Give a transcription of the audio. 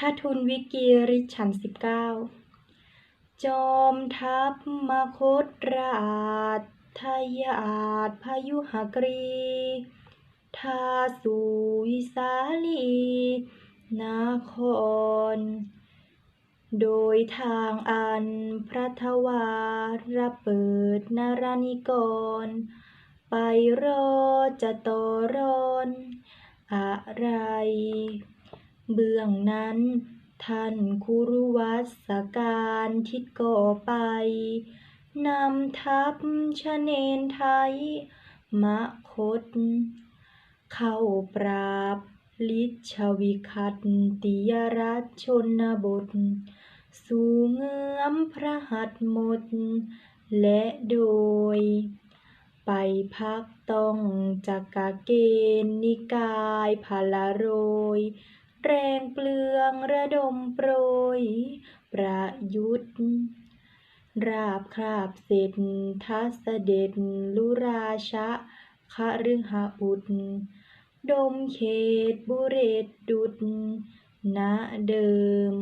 ท่าทุนวิกีริชันสิบเก้าจอมทัพมาคตราชทายาทพายุหกรีทาสุวิสาลีนาคร โดยทางอันพระทวารเปิดนารานิกร ไปรอจะต่อรอน อะไร เบื้องนั้น ท่านคุรุวัสการทิศก่อไป นำทัพชะเนนไทย มะคต เข้าปราบ ลิชวิคัตติยรัชชนบท สู่เงื้อมพระหัตถ์หมด และโดย ไปพักต้องจักกะเกณฑ์นิกายพลโรย แรงเปลืองระดมโปรย ประยุทธ์ ราบคราบเสร็จทัสเด็จลุราชะคฤหอุด ดมเขตบุเรศดุดณเดิม